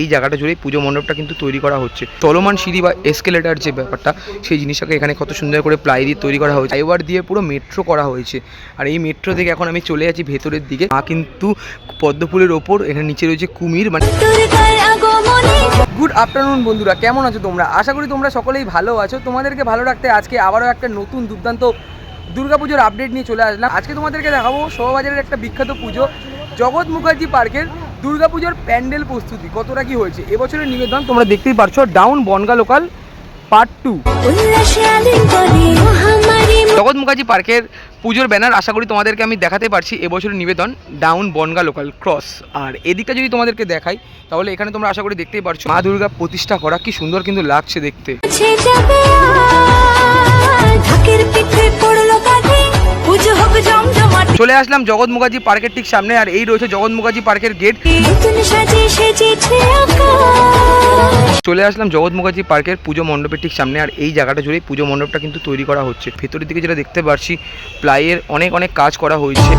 এই জায়গাটা জুড়ে পুজো মণ্ডপটা কিন্তু তৈরি করা হচ্ছে। চলমান সিঁড়ি বা এসকেলেটার যে ব্যাপারটা সেই জিনিসটাকে এখানে কত সুন্দর করে প্লাই দিয়ে তৈরি করা হয়েছে। ফাইবার দিয়ে পুরো মেট্রো করা হয়েছে। আর এই মেট্রো থেকে এখন আমি চলে যাচ্ছি ভেতরের দিকে। মা কিন্তু পদ্মফুলের ওপর এখানে নিচে রয়েছে কুমির মানে গুড আফটারনুন বন্ধুরা কেমন আছো তোমরা? আশা করি তোমরা সকলেই ভালো আছো। তোমাদেরকে ভালো রাখতে আজকে আবারও একটা নতুন দুর্দান্ত দুর্গাপুজোর আপডেট নিয়ে চলে আসলাম। আজকে তোমাদেরকে দেখাবো শোভাবাজারের একটা বিখ্যাত পুজো জগৎ মুখার্জি পার্কের দুর্গাপুজোর প্যান্ডেল প্রস্তুতি কতটা কি হয়েছে? এবছরের নিবেদন তোমরা দেখতেই পারছ down Bongaon local part two Jagat Mukherjee পার্কের পুজোর ব্যানার আশা করি তোমাদেরকে আমি দেখাতে পারছি এবছরের নিবেদন ডাউন বনগা লোকাল ক্রস আর এদিকটা যদি তোমাদেরকে দেখাই তাহলে এখানে তোমরা আশা করি দেখতেই পারছ মা দুর্গা প্রতিষ্ঠা করা কি সুন্দর কিন্তু লাগছে দেখতে। পুজো হোক জমজমাট। চলে আসলাম জগৎ মুখার্জি পার্কের ঠিক সামনে আর এই রয়েছে জগৎ মুখার্জি পার্কের গেট নতুন সাজে সেজেছে চলে আসলাম জগৎ মুখার্জি পার্কের পুজো মণ্ডপের ঠিক সামনে আর এই জায়গাটা জুড়ে পুজো মণ্ডপটা কিন্তু তৈরি করা হচ্ছে। ভেতরের দিকে যেটা দেখতে পারছি প্লাইয়ের অনেক অনেক কাজ করা হয়েছে।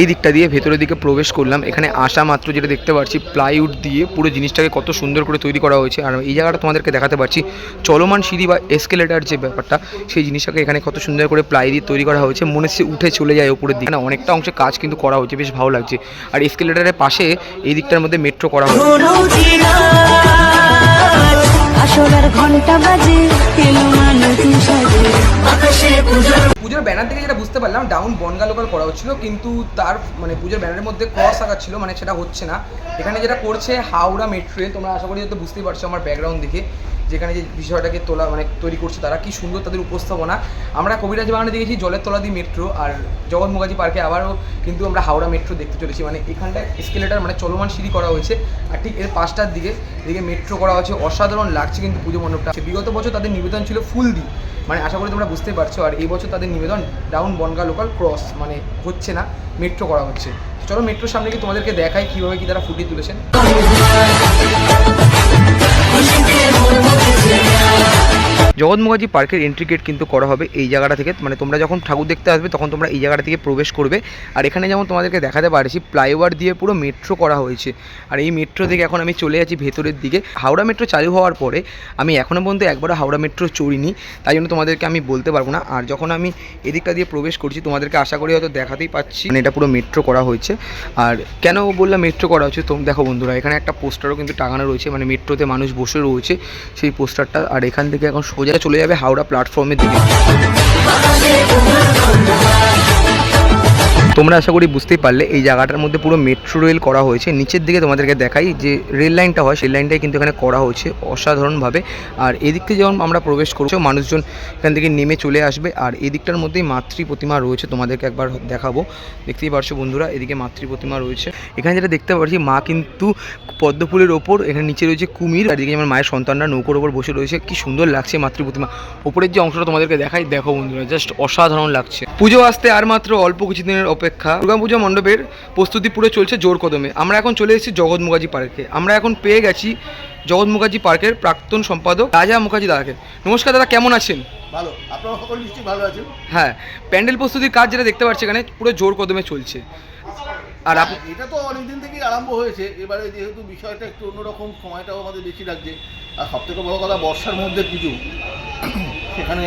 এই দিকটা দিয়ে ভেতরের দিকে প্রবেশ করলাম। এখানে আসা মাত্র যেটা দেখতে পাচ্ছি প্লাইউড দিয়ে পুরো জিনিসটাকে কত সুন্দর করে তৈরি করা হয়েছে। আর এই জায়গাটা তোমাদেরকে দেখাতে পারছি, চলমান সিঁড়ি বা এসকেলেটার যে ব্যাপারটা, সেই জিনিসটাকে এখানে কত সুন্দর করে প্লাই দিয়ে তৈরি করা হয়েছে। মনে হচ্ছে উঠে চলে যায় উপরের দিকে। না অনেকটা অংশে কাজ কিন্তু করা হয়েছে, বেশ ভালো লাগছে। আর এসকেলেটারের পাশে এই দিকটার মধ্যে মেট্রো করা হয়েছে। ঘণ্টা বাজে। পুজোর ব্যানার থেকে যেটা বুঝতে পারলাম ডাউন বনগা লোকাল করা হচ্ছিল, কিন্তু তার মানে পুজোর ব্যানারের মধ্যে ক্রস আঁকা ছিল মানে সেটা হচ্ছে না। এখানে যেটা করছে হাওড়া মেট্রো তোমরা আশা করি হয়তো বুঝতেই পারছ আমার ব্যাকগ্রাউন্ড দেখে। যেখানে যে বিষয়টাকে তোলা মানে তৈরি করছে তারা, কি সুন্দর তাদের উপস্থাপনা। আমরা কবিরাজ বাগানে দেখেছি জলের তলা দিয়ে মেট্রো আর জগৎ মুখার্জি পার্কে আবারও কিন্তু আমরা হাওড়া মেট্রো দেখতে চলেছি। মানে এখানটায় স্কেলেটার মানে চলমান সিঁড়ি করা হয়েছে আর ঠিক এর পাঁচটার দিকে, এদিকে মেট্রো করা হয়েছে। অসাধারণ লাগছে কিন্তু পুজো মণ্ডপটা। বিগত বছর তাদের নিবেদন ছিল ফুল দি। মানে আশা করি তোমরা বুঝতেই পারছ। আর এই বছর তাদের নিবেদন ডাউন বনগা লোকাল ক্রস মানে হচ্ছে না, মেট্রো করা হচ্ছে। চলো মেট্রোর সামনে কি তোমাদেরকে দেখায় কীভাবে কি তারা ফুটিয়ে তুলেছেন। জগৎ পার্কের এন্ট্রি গেট কিন্তু করা হবে এই জায়গাটা থেকে। মানে তোমরা যখন ঠাকুর দেখতে আসবে, তখন তোমরা এই জায়গাটা থেকে প্রবেশ করবে। আর এখানে যেমন তোমাদেরকে দেখাতে পারছি ফ্লাইওভার দিয়ে পুরো মেট্রো করা হয়েছে। আর এই মেট্রো থেকে এখন আমি চলে যাচ্ছি ভেতরের দিকে। হাওড়া মেট্রো চালু হওয়ার পরে আমি এখনও পর্যন্ত একবারও হাওড়া মেট্রো চড়িনি। তাই জন্য তোমাদেরকে আমি বলতে পারব না। আর যখন আমি এদিকটা দিয়ে প্রবেশ করছি, তোমাদেরকে আশা করি হয়তো দেখাতেই পাচ্ছি। মানে এটা পুরো মেট্রো করা হয়েছে। আর কেন বললাম মেট্রো করা হচ্ছে তোম দেখো বন্ধুরা, এখানে একটা পোস্টারও কিন্তু টাঙানো রয়েছে। মানে মেট্রোতে মানুষ বসে রয়েছে সেই পোস্টারটা আর এখান থেকে এখন সোজা চলে যাবে হাওড়া প্ল্যাটফর্মের দিকে তোমরা আশা করি বুঝতেই পারলে, এই জায়গাটার মধ্যে পুরো মেট্রো রেল করা হয়েছে। নিচের দিকে তোমাদেরকে দেখাই যে রেল লাইনটা হয়, সেই লাইনটাই কিন্তু এখানে করা হয়েছে অসাধারণভাবে। আর এদিক যখন আমরা প্রবেশ করছি, মানুষজন এখান থেকে নেমে চলে আসবে। আর এদিকটার মধ্যেই মাতৃ প্রতিমা রয়েছে, তোমাদেরকে একবার দেখাবো। দেখতেই পারছ বন্ধুরা, এদিকে মাতৃ প্রতিমা রয়েছে। এখানে যেটা দেখতে পাচ্ছি, মা কিন্তু পদ্মফুলের ওপর, এখানে নিচে রয়েছে কুমির। আর এদিকে আমার মায়ের সন্তানরা নৌকোর ওপর বসে রয়েছে, কি সুন্দর লাগছে মাতৃ প্রতিমা। ওপরের যে অংশটা তোমাদেরকে দেখাই, দেখো বন্ধুরা জাস্ট অসাধারণ লাগছে। পুজো আসতে আর মাত্র অল্প কিছুদিনের অপেক্ষা দুর্গাপুজো মণ্ডপের প্রস্তুতি পুরো চলছে জোর কদমে। আমরা এখন চলে এসেছি জগৎ মুখার্জি পার্কে। আমরা এখন পেয়ে গেছি জগৎ মুখার্জি পার্কের প্রাক্তন সম্পাদক রাজা মুখার্জি দাদাকে। নমস্কার দাদা কেমন আছেন? ভালো। আপনারা সকল নিশ্চয়ই ভালো আছেন? হ্যাঁ প্যান্ডেল প্রস্তুতির কাজ যেটা দেখতে পাচ্ছি এখানে পুরো জোর কদমে চলছে। আর হ্যাঁ, এটা তো অনেকদিন থেকেই আরম্ভ হয়েছে। এবারে যেহেতু বিষয়টা একটু অন্যরকম সময়টাও আমাদের বেশি লাগছে। আর সব থেকে বড় কথা বর্ষার মধ্যে পুজো সেখানে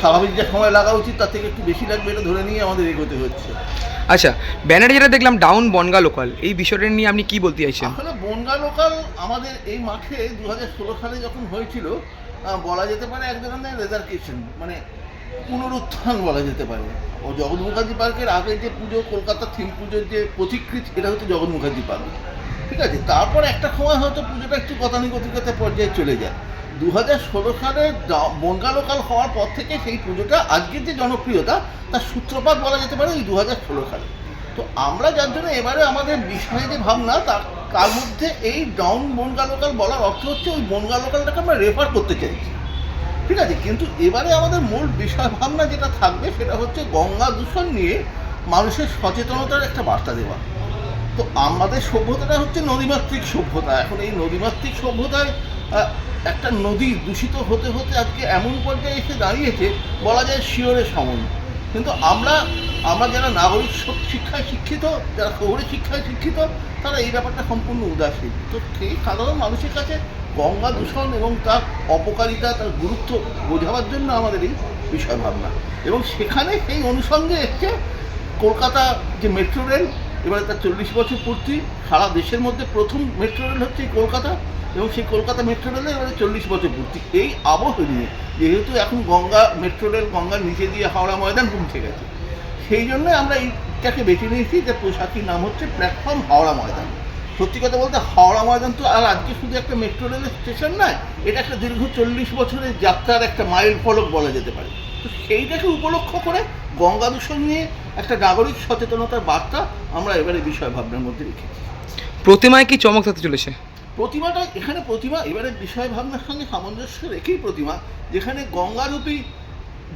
স্বাভাবিক যে সময় লাগা উচিত তার থেকে একটু বেশি লাগবে এটা ধরে নিয়ে আমাদের এগোতে হচ্ছে। আচ্ছা ব্যানারে যেটা দেখলাম ডাউন বনগা লোকাল এই বিষয়টা নিয়ে আপনি কি বলতে চাইছেন? আসলে বনগা লোকাল আমাদের এই মাঠে দু হাজার ষোলো সালে যখন হয়েছিল বলা যেতে পারে এক ধরনের রেজার রেজার্কেশন মানে পুনরুত্থান বলা যেতে পারে। ও জগৎ মুখার্জি পার্কের আগে যে পুজো কলকাতা থিম পুজোর যে পথিকৃত এটা হচ্ছে জগৎ মুখার্জি পার্ক। ঠিক আছে? তারপর একটা সময় হয়তো পুজোটা একটু গতানুগতিকতা পর্যায়ে চলে যায়। দু হাজার ষোলো সালে বনগা লোকাল হওয়ার পর থেকে সেই পুজোটা আজকের যে জনপ্রিয়তা, তার সূত্রপাত বলা যেতে পারে ওই দু হাজার ষোলো সালে। তো আমরা যার জন্য এবারে আমাদের বিষয়ে যে ভাবনা, তার তার মধ্যে এই ডাউন বনগা লোকাল বলার অর্থ হচ্ছে ওই বনগা লোকালটাকে আমরা রেফার করতে চাইছি। ঠিক আছে? কিন্তু এবারে আমাদের মূল বিষয় ভাবনা যেটা থাকবে, সেটা হচ্ছে গঙ্গা দূষণ নিয়ে মানুষের সচেতনতার একটা বার্তা দেওয়া। তো আমাদের সভ্যতাটা হচ্ছে নদীমাতৃক সভ্যতা। এখন এই নদীমাতৃক সভ্যতায় একটা নদী দূষিত হতে হতে আজকে এমন পর্যায়ে এসে দাঁড়িয়েছে, বলা যায় শিওরে সমন। কিন্তু আমরা আমরা যারা নাগরিক শিক্ষায় শিক্ষিত, যারা শহুরে শিক্ষায় শিক্ষিত, তারা এই ব্যাপারটা সম্পূর্ণ উদাসীন। তো সেই সাধারণ মানুষের কাছে গঙ্গা দূষণ এবং তার অপকারিতা, তার গুরুত্ব বোঝাবার জন্য আমাদের এই বিষয় ভাবনা এবং সেখানে সেই অনুষঙ্গে এসছে কলকাতা যে মেট্রো রেল, এবারে তার চল্লিশ বছর পূর্তি, সারা দেশের মধ্যে প্রথম মেট্রো রেল হচ্ছে কলকাতা। এবং সেই কলকাতা মেট্রো রেলে এবারে চল্লিশ বছর পূর্তি। এই আবহ নিয়ে, যেহেতু এখন গঙ্গা মেট্রো রেল গঙ্গার নিচে দিয়ে হাওড়া ময়দান পৌঁছে গেছে। সেই জন্য আমরা এইটাকে বেছে নিয়েছি যে পোশাকির নাম হচ্ছে প্ল্যাটফর্ম হাওড়া ময়দান। সত্যি কথা বলতে হাওড়া ময়দান তো আর আজকে শুধু একটা মেট্রো রেলের স্টেশন নয়, এটা একটা দীর্ঘ চল্লিশ বছরের যাত্রার একটা মাইল ফলক বলা যেতে পারে। তো সেইটাকে উপলক্ষ করে গঙ্গা দূষণ নিয়ে একটা নাগরিক সচেতনতার বার্তা আমরা এবারে বিষয় ভাবনার মধ্যে রেখেছি। প্রতিমায় কি চমক থাকতে চলেছে? প্রতিমাটা এখানে প্রতিমা এবারে বিষয় ভাবনার সঙ্গে সামঞ্জস্য রেখেই প্রতিমা যেখানে গঙ্গারূপী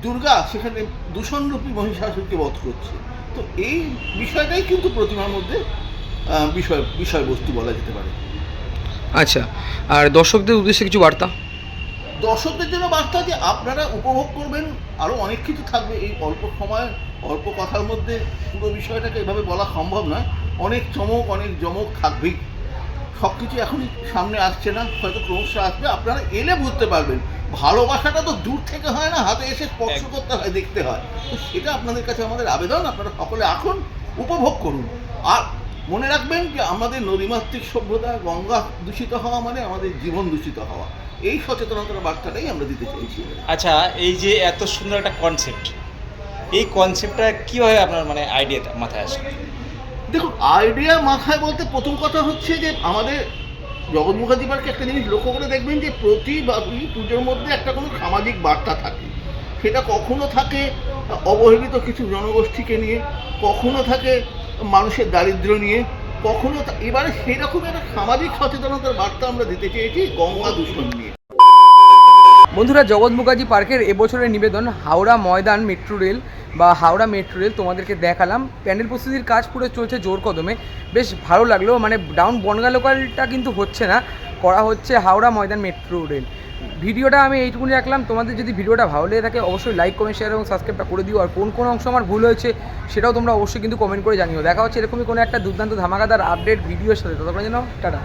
দুর্গা সেখানে দূষণরূপী মহিষাসুরকে বধ করছে। তো এই বিষয়টাই কিন্তু প্রতিমার মধ্যে বিষয় বিষয়বস্তু বলা যেতে পারে। আচ্ছা আর দর্শকদের উদ্দেশ্যে কিছু বার্তা? দর্শকদের জন্য বার্তা যে আপনারা উপভোগ করবেন আরও অনেক কিছু থাকবে। এই অল্প সময় অল্প কথার মধ্যে পুরো বিষয়টাকে এভাবে বলা সম্ভব নয়। অনেক চমক অনেক জমক থাকবেই। সব কিছু এখন সামনে আসছে না হয়তো ক্রমশ আসবে। আপনারা এলে বুঝতে পারবেন ভালোবাসাটা তো দূর থেকে হয় না হাতে এসে স্পর্শ করতে হয় দেখতে হয়। তো সেটা আপনাদের কাছে আমাদের আবেদন আপনারা সকলে এখন উপভোগ করুন। আর মনে রাখবেন যে আমাদের নদীমাতৃক সভ্যতা গঙ্গা দূষিত হওয়া মানে আমাদের জীবন দূষিত হওয়া। এই সচেতনতার বার্তাটাই আমরা দিতে চাইছি। আচ্ছা এই যে এত সুন্দর একটা কনসেপ্ট এই কনসেপ্টটা কীভাবে আপনার মানে আইডিয়াটা মাথায় আসে দেখুন আইডিয়া মাথায় বলতে প্রথম কথা হচ্ছে যে আমাদের জগৎ মুখার্জি পার্কে একটা জিনিস লক্ষ্য করে দেখবেন যে প্রতিবারই পুজোর মধ্যে একটা কোনো সামাজিক বার্তা থাকে। সেটা কখনো থাকে অবহেলিত কিছু জনগোষ্ঠীকে নিয়ে, কখনো থাকে মানুষের দারিদ্র্য নিয়ে, কখনো এবারে সেরকম একটা সামাজিক সচেতনতার বার্তা আমরা দিতে চেয়েছি গঙ্গা দূষণ নিয়ে। বন্ধুরা, জগৎ মুখার্জি পার্কের এবছরের নিবেদন হাওড়া ময়দান মেট্রো রেল বা হাওড়া মেট্রো রেল তোমাদেরকে দেখালাম। প্যান্ডেল প্রস্তুতির কাজ পুরো চলছে জোর কদমে। বেশ ভালো লাগল মানে ডাউন বনগা লোকালটা কিন্তু হচ্ছে না, করা হচ্ছে হাওড়া ময়দান মেট্রো রেল। ভিডিওটা আমি এইটুকুনি রাখলাম। তোমাদের যদি ভিডিওটা ভালো লেগে থাকে, অবশ্যই লাইক কমেন্ট শেয়ার এবং সাবস্ক্রাইবটা করে দিও। আর কোন কোন অংশ আমার ভুল হয়েছে, সেটাও তোমরা অবশ্যই কিন্তু কমেন্ট করে জানিও। দেখা হচ্ছে এরকমই কোনো একটা দুর্দান্ত ধামাকাদার আপডেট ভিডিওর সাথে। ততক্ষণ যেন টাটা।